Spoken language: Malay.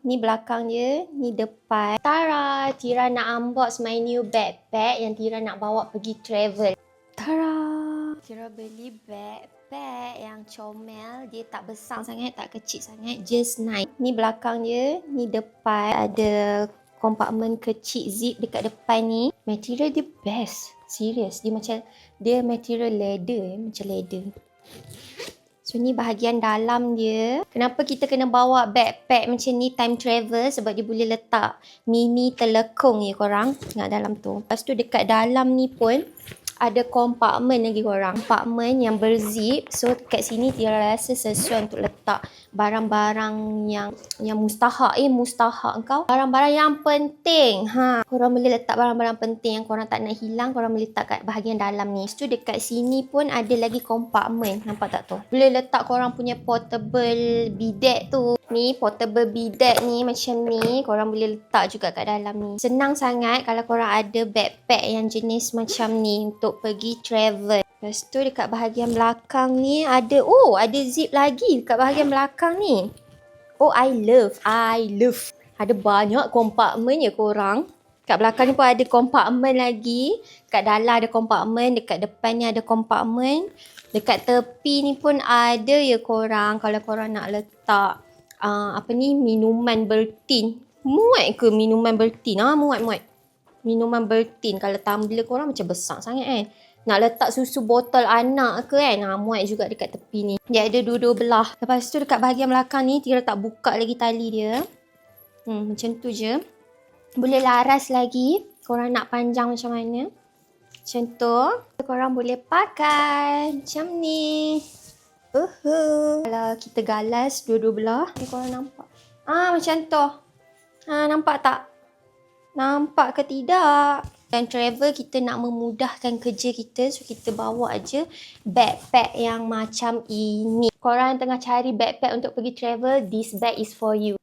Ni belakang dia, ni depan. Tara, Tira nak unbox my new backpack yang Tira nak bawa pergi travel. Tara, Tira beli backpack yang comel. Dia tak besar sangat, tak kecil sangat. Just nice. Ni belakang dia, ni depan. Ada kompartmen kecil zip dekat depan ni. Material dia best. Serius. Dia macam, dia material leather eh. Macam leather. So ni bahagian dalam dia. Kenapa kita kena bawa backpack macam ni time travel sebab dia boleh letak mini telekung ni korang. Nak dalam tu. Lepas tu dekat dalam ni pun ada kompartmen lagi korang. Kompartmen yang berzip. So kat sini dia rasa sesuai untuk letak barang-barang yang yang mustahak. Eh mustahak kau. Barang-barang yang penting. Ha. Korang boleh letak barang-barang penting yang korang tak nak hilang. Korang boleh letak kat bahagian dalam ni. So dekat sini pun ada lagi kompartmen. Nampak tak tu? Boleh letak korang punya portable bidet tu. Ni portable bidet ni macam ni. Korang boleh letak juga kat dalam ni. Senang sangat kalau korang ada backpack yang jenis macam ni untuk pergi travel. Lepas tu dekat bahagian belakang ni ada, oh ada zip lagi dekat bahagian belakang ni. Oh I love, I love. Ada banyak kompartmen ya korang. Kat belakang ni pun ada kompartmen lagi. Kat dalam ada kompartmen, dekat depan ni ada kompartmen. Dekat tepi ni pun ada ya korang kalau korang nak letak uh, apa ni minuman bertin. Muat ke minuman bertin? Ah, muat muat. Minuman bertin kalau tumbler korang macam besar sangat kan. Nak letak susu botol anak ke kan. Ha, muat juga dekat tepi ni. Dia ada dua-dua belah. Lepas tu dekat bahagian belakang ni Tira tak buka lagi tali dia. Hmm, macam tu je. Boleh laras lagi. Korang nak panjang macam mana. Macam tu. Korang boleh pakai. Macam ni. Uhuh. Kalau kita galas dua-dua belah. Ni korang nampak. Ah macam tu. Ha, nampak tak? Nampak ke tidak? Dan travel kita nak memudahkan kerja kita. So kita bawa aja backpack yang macam ini. Korang tengah cari backpack untuk pergi travel. This bag is for you.